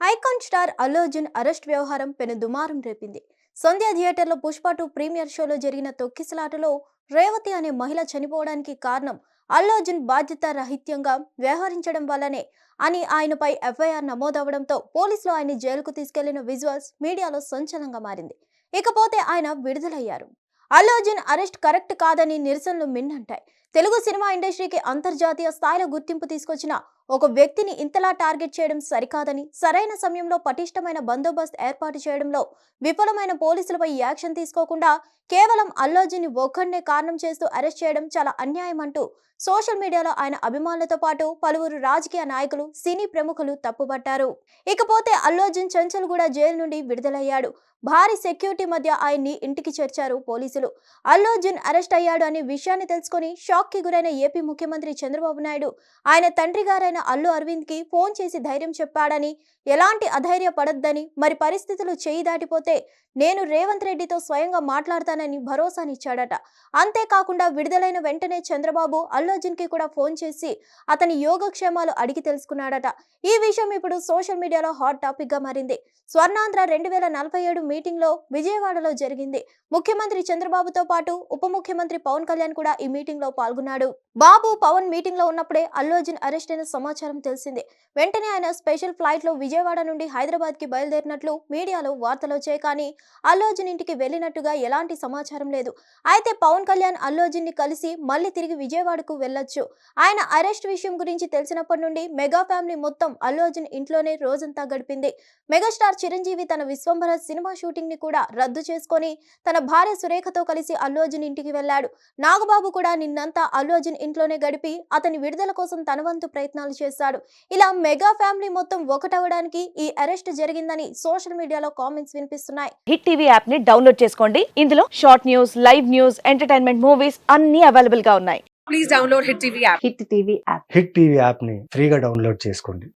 Icon star Allu Arjun arrest వ్యవహారం పెను దుమారం రేపింది. సంధ్యా థియేటర్లో పుష్ప టూ ప్రీమియర్ షోలో జరిగిన తొక్కిసలాటలో రేవతి అనే మహిళ చనిపోవడానికి కారణం అల్లు అర్జున్ బాధ్యత రహిత్యంగా వ్యవహరించడం వల్లనే అని ఆయనపై ఎఫ్ఐఆర్ నమోదవడంతో పోలీసులు ఆయన్ని జైలుకు తీసుకెళ్ళిన విజువల్స్ మీడియాలో సంచలనంగా మారింది. ఇకపోతే ఆయన విడుదలయ్యారు. అల్లు అర్జున్ అరెస్ట్ కరెక్ట్ కాదని నిరసనలు మిన్నంటాయి. తెలుగు సినిమా ఇండస్ట్రీకి అంతర్జాతీయ స్థాయిలో గుర్తింపు తీసుకొచ్చిన ఒక వ్యక్తిని ఇంతలా టార్గెట్ చేయడం సరికాదని సరైన సమయంలో పటిష్టమైన బందోబస్తు ఏర్పాటు చేయడంలో విఫలమైన పోలీసులపై యాక్షన్ తీసుకోకుండా కేవలం అల్లు ఒక్కడినే కారణం చేస్తూ అరెస్ట్ చేయడం చాలా అన్యాయం అంటూ సోషల్ మీడియాలో ఆయన అభిమానులతో పాటు పలువురు రాజకీయ నాయకులు సినీ ప్రముఖులు తప్పుపట్టారు. ఇకపోతే అల్లు అర్జున్ చంచల్ కూడా జైలు నుండి విడుదలయ్యాడు. భారీ సెక్యూరిటీ మధ్య ఆయన్ని ఇంటికి చేర్చారు పోలీసులు. అల్లు అరెస్ట్ అయ్యాడు అనే విషయాన్ని తెలుసుకుని షాక్కి గురైన ఏపీ ముఖ్యమంత్రి చంద్రబాబు నాయుడు ఆయన తండ్రి గారైన అల్లు అరవింద్కి ఫోన్ చేసి ధైర్యం చెప్పాడని ఎలాంటి అధైర్య పడద్దని మరి పరిస్థితులు చేయి దాటిపోతే నేను రేవంత్ రెడ్డితో స్వయంగా మాట్లాడతానని భరోసానిచ్చాడట. అంతేకాకుండా విడుదలైన వెంటనే చంద్రబాబు అల్లు అర్జున్కి కూడా ఫోన్ చేసి అతని యోగక్షేమాలు అడిగి తెలుసుకున్నాడట. ఈ విషయం ఇప్పుడు సోషల్ మీడియాలో హాట్ టాపిక్గా మారింది. స్వర్ణాంధ్ర రెండు వేల నలభై ఏడు మీటింగ్లో విజయవాడలో జరిగింది. ముఖ్యమంత్రి చంద్రబాబుతో పాటు ఉప ముఖ్యమంత్రి పవన్ కళ్యాణ్ కూడా ఈ మీటింగ్లో పాల్గొన్నాడు. బాబు పవన్ మీటింగ్లో ఉన్నప్పుడే అల్లు అర్జున్ అరెస్ట్ అయిన సమాచారం తెలిసింది. వెంటనే ఆయన స్పెషల్ ఫ్లైట్లో విజయవాడ నుండి హైదరాబాద్కి బయలుదేరినట్లు మీడియాలో వార్తలు వచ్చాయి కానీ అల్లు అర్జున్ ఇంటికి వెళ్ళినట్టుగా ఎలాంటి సమాచారం లేదు. అయితే పవన్ కళ్యాణ్ అల్లు ని కలిసి మళ్ళీ తిరిగి విజయవాడకు వెళ్ళొచ్చు. ఆయన అరెస్ట్ విషయం గురించి తెలిసినప్పటి నుండి మెగా ఫ్యామిలీ మొత్తం అల్లు అర్జున్ ఇంట్లోనే రోజంతా గడిపింది. మెగాస్టార్ చిరంజీవి తన విశ్వంభర సినిమా షూటింగ్ని కూడా రద్దు చేసుకొని తన భార్య సురేఖతో కలిసి అల్లు అర్జున్ ఇంటికి వెళ్ళాడు. నాగబాబు కూడా నిన్నంతా అల్లు అర్జున్ ఇంట్లోనే గడిపి అతని విడుదల కోసం తన వంతు ప్రయత్నాలు చేశాడు. ఇలా మెగా ఫ్యామిలీ మొత్తం ఒకటవడానికి ఈ అరెస్ట్ జరిగిందని సోషల్ మీడియాలో కామెంట్స్ వినిపిస్తున్నాయి. హిట్ టీవీ యాప్ని డౌన్లోడ్ చేసుకోండి. ఇందులో short news live news entertainment movies అన్ని అవైలబుల్గా ఉన్నాయి. please download Hit TV app. Hit TV app. Hit TV యాప్ని ఫ్రీగా డౌన్లోడ్ చేసుకోండి.